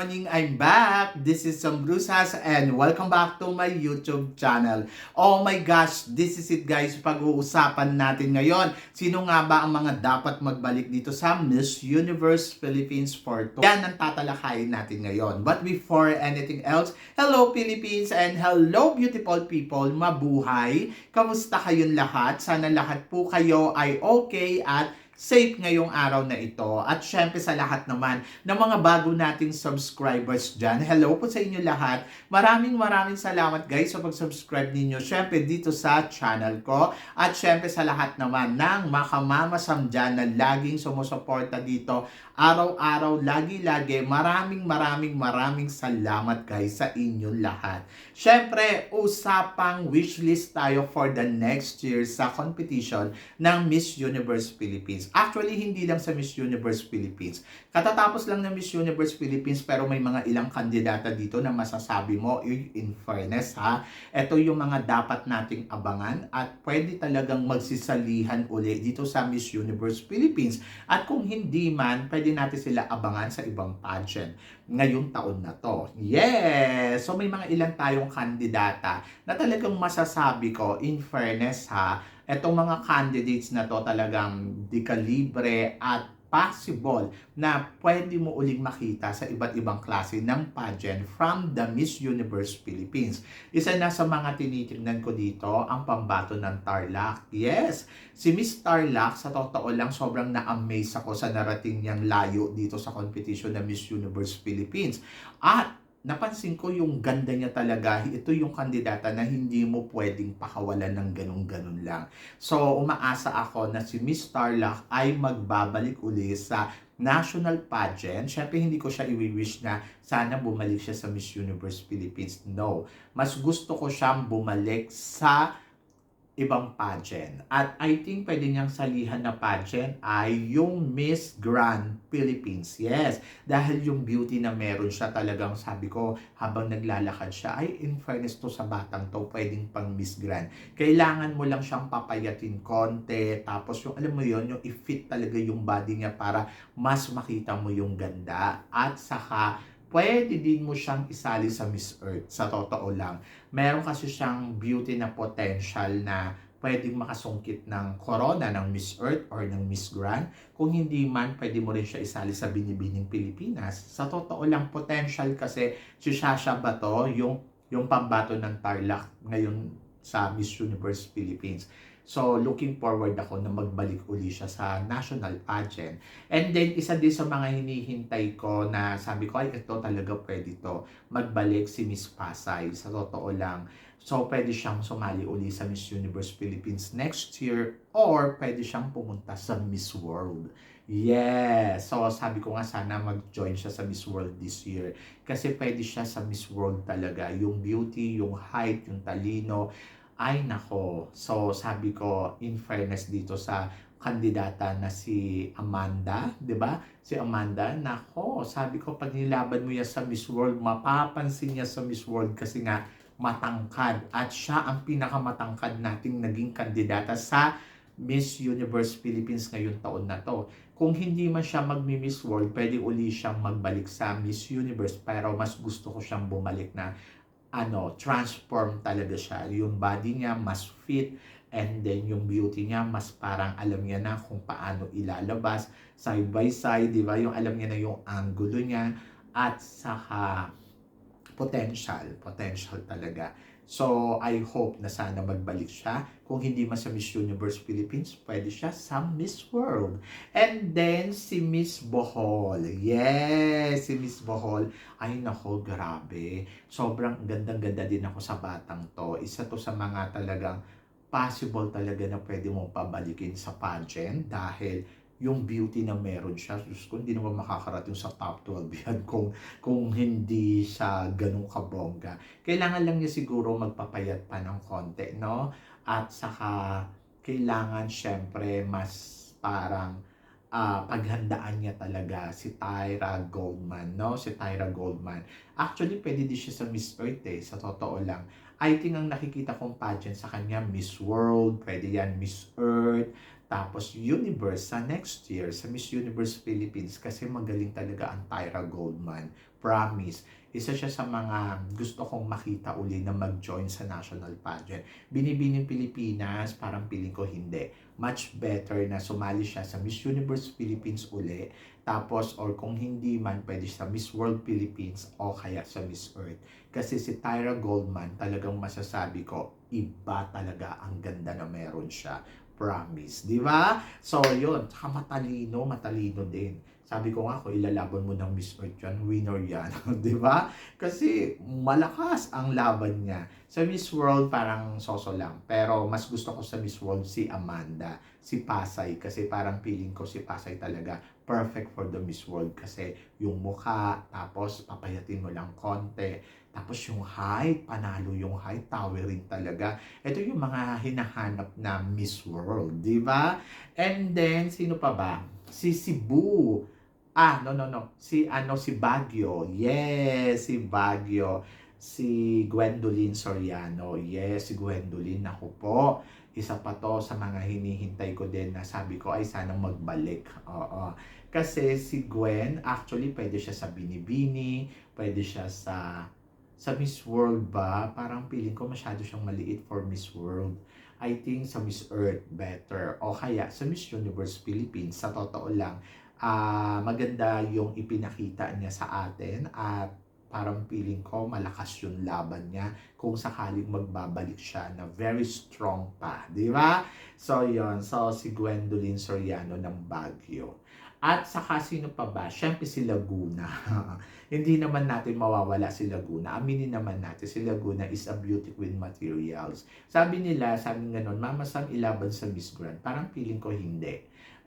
Morning! I'm back! This is Sam Brusas and welcome back to my YouTube channel. Oh my gosh! This is it guys! Pag-uusapan natin ngayon. Sino nga ba ang mga dapat magbalik dito sa Miss Universe Philippines for to? Yan ang tatalakayin natin ngayon. But before anything else, hello Philippines and hello beautiful people! Mabuhay! Kamusta kayong lahat? Sana lahat po kayo ay okay at safe ngayong araw na ito. At syempre sa lahat naman ng mga bago nating subscribers dyan, hello po sa inyo lahat. Maraming maraming salamat guys sa pag-subscribe ninyo. Syempre dito sa channel ko. At syempre sa lahat naman ng makamamasam dyan na laging sumusuporta dito. Araw-araw, lagi-lagi. Maraming maraming maraming salamat guys sa inyong lahat. Syempre, usapang wishlist tayo for the next year sa competition ng Miss Universe Philippines. Actually, hindi lang sa Miss Universe Philippines. Katatapos lang ng Miss Universe Philippines pero may mga ilang kandidata dito na masasabi mo, "Uy, in fairness ha, ito yung mga dapat nating abangan at pwede talagang magsisalihan uli dito sa Miss Universe Philippines. At kung hindi man, pwede natin sila abangan sa ibang pageant ngayong taon na to. Yes! So may mga ilan tayong kandidata na talagang masasabi ko, in fairness ha, etong mga candidates na to talagang di kalibre at possible na pwede mo uling makita sa iba't ibang klase ng pageant from the Miss Universe Philippines. Isa na sa mga tinitingnan ko dito, ang pambato ng Tarlac. Yes, si Miss Tarlac, sa totoo lang, sobrang na-amaze ako sa narating niyang layo dito sa competition ng Miss Universe Philippines. At napansin ko yung ganda niya talaga. Ito yung kandidata na hindi mo pwedeng pakawalan ng ganun-ganun lang. So, umaasa ako na si Miss Tarlac ay magbabalik uli sa national pageant. Siyempre, hindi ko siya i-wish na sana bumalik siya sa Miss Universe Philippines. No. Mas gusto ko siyang bumalik sa ibang pageant. At I think pwede niyang salihan na pageant ay yung Miss Grand Philippines. Yes, dahil yung beauty na meron siya talagang sabi ko habang naglalakad siya, ay in fairness to sa batang to, pwedeng pang Miss Grand. Kailangan mo lang siyang papayatin konti, tapos yung alam mo yon yung i-fit talaga yung body niya para mas makita mo yung ganda at saka pwede din mo siyang isali sa Miss Earth, sa totoo lang. Meron kasi siyang beauty na potential na pwedeng makasungkit ng corona ng Miss Earth or ng Miss Grand. Kung hindi man, pwede mo rin siya isali sa Binibining Pilipinas. Sa totoo lang, potential kasi si Shasha Bato, yung, yung pambato ng Tarlac ngayon sa Miss Universe Philippines. So, looking forward ako na magbalik uli siya sa national pageant. And then, isa din sa mga hinihintay ko na sabi ko, ay, ito talaga pwede to. Magbalik si Miss Pasay. Sa totoo lang. So, pwede siyang sumali uli sa Miss Universe Philippines next year or pwede siyang pumunta sa Miss World. Yes! So, sabi ko nga sana mag-join siya sa Miss World this year. Kasi pwede siya sa Miss World talaga. Yung beauty, yung height, yung talino, ay nako. So sabi ko in fairness dito sa kandidata na si Amanda, 'di ba? Si Amanda, nako, sabi ko pag nilaban mo yan sa Miss World, mapapansin niya sa Miss World kasi nga matangkad at siya ang pinakamatangkad nating naging kandidata sa Miss Universe Philippines ngayon taon na to. Kung hindi man siya magmi-Miss World, pwede uli siyang magbalik sa Miss Universe pero mas gusto ko siyang bumalik na ano, transform talaga siya. Yung body niya mas fit and then yung beauty niya mas parang alam niya na kung paano ilalabas side by side, di ba? Yung alam niya na yung angulo niya at saka potential, potential talaga. So, I hope na sana magbalik siya. Kung hindi man sa Miss Universe Philippines, pwede siya sa Miss World. And then, si Miss Bohol. Yes, si Miss Bohol. Ay, nako, grabe. Sobrang gandang-ganda din ako sa batang to. Isa to sa mga talagang possible talaga na pwede mong pabalikin sa pageant dahil yung beauty na meron siya. Diyos ko, hindi naman makakarating sa top 12 yan kung, kung hindi siya ganun kabongga. Kailangan lang niya siguro magpapayat pa ng konti, no? At saka, kailangan syempre mas parang uh, paghandaan niya talaga si Tyra Goldman, no? Si Tyra Goldman. Actually, pwede din siya sa Miss Earth eh, sa totoo lang. I think ang nakikita kong pageant sa kanya, Miss World, pwede yan Miss Earth, Tapos Universe sa next year, sa Miss Universe Philippines, kasi magaling talaga ang Tyra Goldman. Promise. Isa siya sa mga gusto kong makita uli na mag-join sa national pageant. Binibining Pilipinas, parang piling ko hindi. Much better na sumali siya sa Miss Universe Philippines uli. Tapos, or kung hindi man, pwede sa Miss World Philippines o kaya sa Miss Earth. Kasi si Tyra Goldman, talagang masasabi ko, iba talaga ang ganda na meron siya promise. Di ba? So, yun. Saka matalino, matalino din. Sabi ko nga, kung ilalaban mo ng Miss Earth yan, winner yan. Di ba? Kasi malakas ang laban niya. Sa Miss World, parang soso lang. Pero mas gusto ko sa Miss World si Amanda, si Pasay. Kasi parang feeling ko si Pasay talaga perfect for the Miss World. Kasi yung mukha, tapos papayatin mo lang konti. Tapos yung height, panalo yung height, towering talaga. Ito yung mga hinahanap na Miss World, di ba? And then, sino pa ba? Si Cebu. Ah, no, no, no. Si, ano, si Baguio. Yes, si Baguio. Si Gwendolyn Soriano. Yes, si Gwendolyn. Ako po. Isa pa to sa mga hinihintay ko din na sabi ko ay sana magbalik. Oo. Kasi si Gwen, actually, pwede siya sa Binibini, pwede siya sa sa Miss World ba, parang feeling ko masyado siyang maliit for Miss World. I think sa Miss Earth better. O kaya sa Miss Universe Philippines, sa totoo lang, ah maganda yung ipinakita niya sa atin at parang feeling ko malakas yung laban niya kung sakaling magbabalik siya na very strong pa, di ba? So, yon So, si Gwendolyn Soriano ng Baguio. At saka sino pa ba? Siyempre si Laguna. Hindi naman natin mawawala si Laguna. Aminin naman natin, si Laguna is a beauty queen materials. Sabi nila, sabi nga nun, Mama Sam ilaban sa Miss Grand. Parang feeling ko hindi.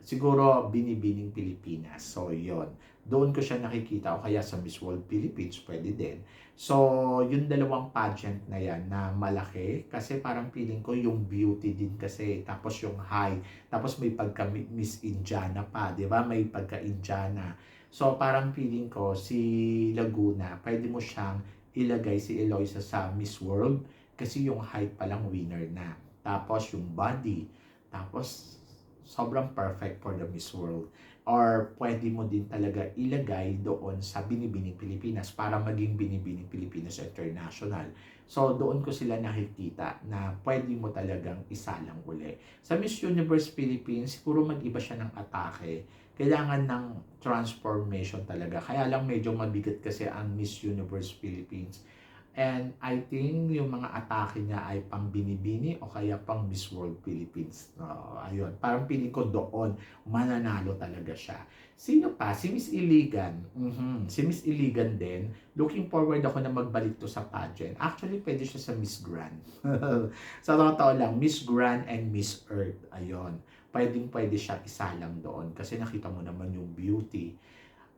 Siguro binibining Pilipinas. So, yon Doon ko siya nakikita o kaya sa Miss World Philippines, pwede din. So, yung dalawang pageant na yan na malaki, kasi parang feeling ko yung beauty din kasi, tapos yung high, tapos may pagka Miss Indiana pa, di ba? May pagka Indiana. So, parang feeling ko, si Laguna, pwede mo siyang ilagay si Eloisa sa Miss World kasi yung height pa lang winner na. Tapos yung body, tapos sobrang perfect for the Miss World. Or pwede mo din talaga ilagay doon sa Binibining Pilipinas para maging Binibining Pilipinas International. So doon ko sila nakikita na pwede mo talagang isalang uli. Sa Miss Universe Philippines, siguro mag-iba siya ng atake. Kailangan ng transformation talaga. Kaya lang medyo mabigat kasi ang Miss Universe Philippines And I think yung mga atake niya ay pang binibini o kaya pang Miss World Philippines. Uh, ayun, parang piling ko doon, mananalo talaga siya. Sino pa? Si Miss Iligan. mm Si Miss Iligan din. Looking forward ako na magbalik to sa pageant. Actually, pwede siya sa Miss Grand. sa totoo lang, Miss Grand and Miss Earth. Ayun. Pwedeng pwede siya isalang doon kasi nakita mo naman yung beauty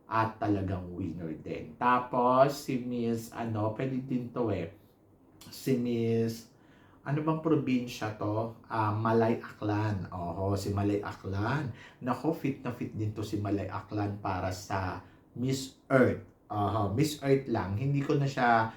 at talagang winner din. Tapos, si Miss, ano, pwede din to eh. Si Miss, ano bang probinsya to? Uh, Malay Aklan. Oo, si Malay Aklan. Nako, fit na fit din to si Malay Aklan para sa Miss Earth. Uh, Miss Earth lang. Hindi ko na siya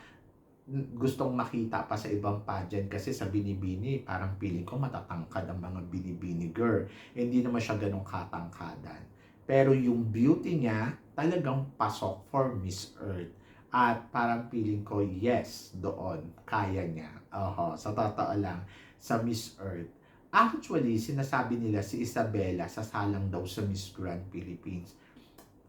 gustong makita pa sa ibang pageant kasi sa binibini, parang feeling ko matatangkad ang mga binibini girl. Hindi naman siya ganong katangkadan. Pero yung beauty niya, talagang pasok for Miss Earth. At parang feeling ko, yes, doon, kaya niya. Oho, sa totoo lang, sa Miss Earth. Actually, sinasabi nila si Isabella sasalang daw sa Miss Grand Philippines.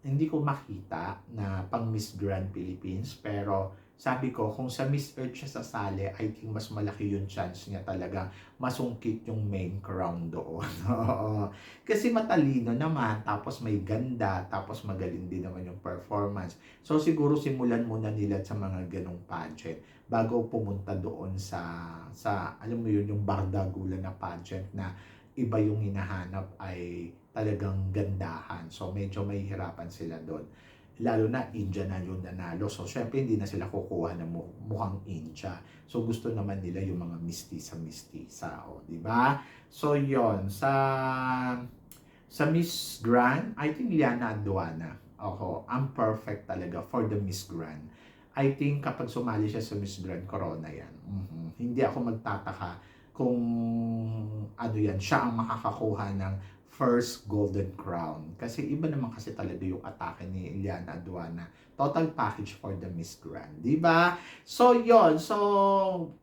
Hindi ko makita na pang Miss Grand Philippines, pero sabi ko, kung sa Miss Earth siya sasali, I think mas malaki yung chance niya talaga masungkit yung main crown doon. Kasi matalino naman, tapos may ganda, tapos magaling din naman yung performance. So siguro simulan muna nila sa mga ganong pageant bago pumunta doon sa, sa alam mo yun, yung Bardagula na pageant na iba yung hinahanap ay talagang gandahan. So medyo may hirapan sila doon lalo na India na yung nanalo. So, syempre, hindi na sila kukuha ng mukhang India. So, gusto naman nila yung mga mistisa mistisa, o, di ba? So, yon sa sa Miss Grand, I think Liana Aduana. Ako, ang perfect talaga for the Miss Grand. I think kapag sumali siya sa Miss Grand Corona yan, mm-hmm, hindi ako magtataka kung ano yan, siya ang makakakuha ng first golden crown. Kasi iba naman kasi talaga yung atake ni Eliana Aduana. Total package for the Miss Grand. Di ba? So, yon So,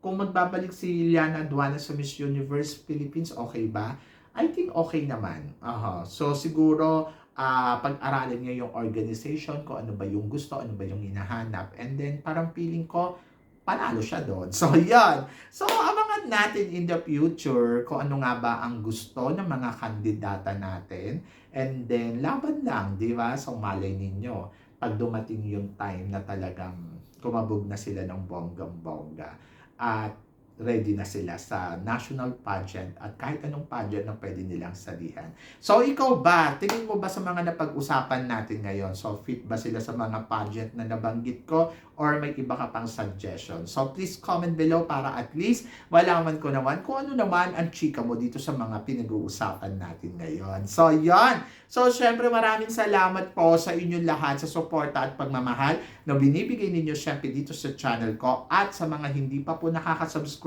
kung magbabalik si Eliana Aduana sa Miss Universe Philippines, okay ba? I think okay naman. Aha. So, siguro, ah pag-aralan niya yung organization, kung ano ba yung gusto, ano ba yung hinahanap. And then, parang feeling ko, panalo siya doon. So, yan. So, abangan natin in the future kung ano nga ba ang gusto ng mga kandidata natin. And then, laban lang, di ba? So, malay ninyo, pag dumating yung time na talagang kumabog na sila ng bonggang-bongga at ready na sila sa national pageant at kahit anong pageant na pwede nilang salihan. So, ikaw ba? Tingin mo ba sa mga napag-usapan natin ngayon? So, fit ba sila sa mga pageant na nabanggit ko? Or may iba ka pang suggestion? So, please comment below para at least malaman ko naman kung ano naman ang chika mo dito sa mga pinag-uusapan natin ngayon. So, yon So, syempre maraming salamat po sa inyong lahat sa suporta at pagmamahal na binibigay ninyo syempre dito sa channel ko at sa mga hindi pa po nakaka-subscribe,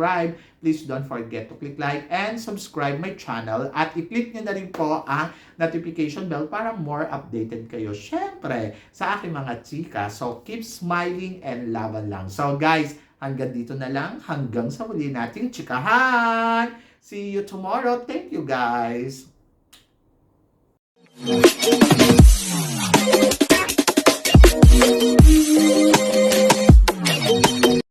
please don't forget to click like and subscribe my channel at i-click nyo na rin po ang notification bell para more updated kayo syempre sa aking mga chika. So, keep smiling and laban lang. So, guys, hanggang dito na lang. Hanggang sa muli nating chikahan. See you tomorrow. Thank you, guys. Thank you.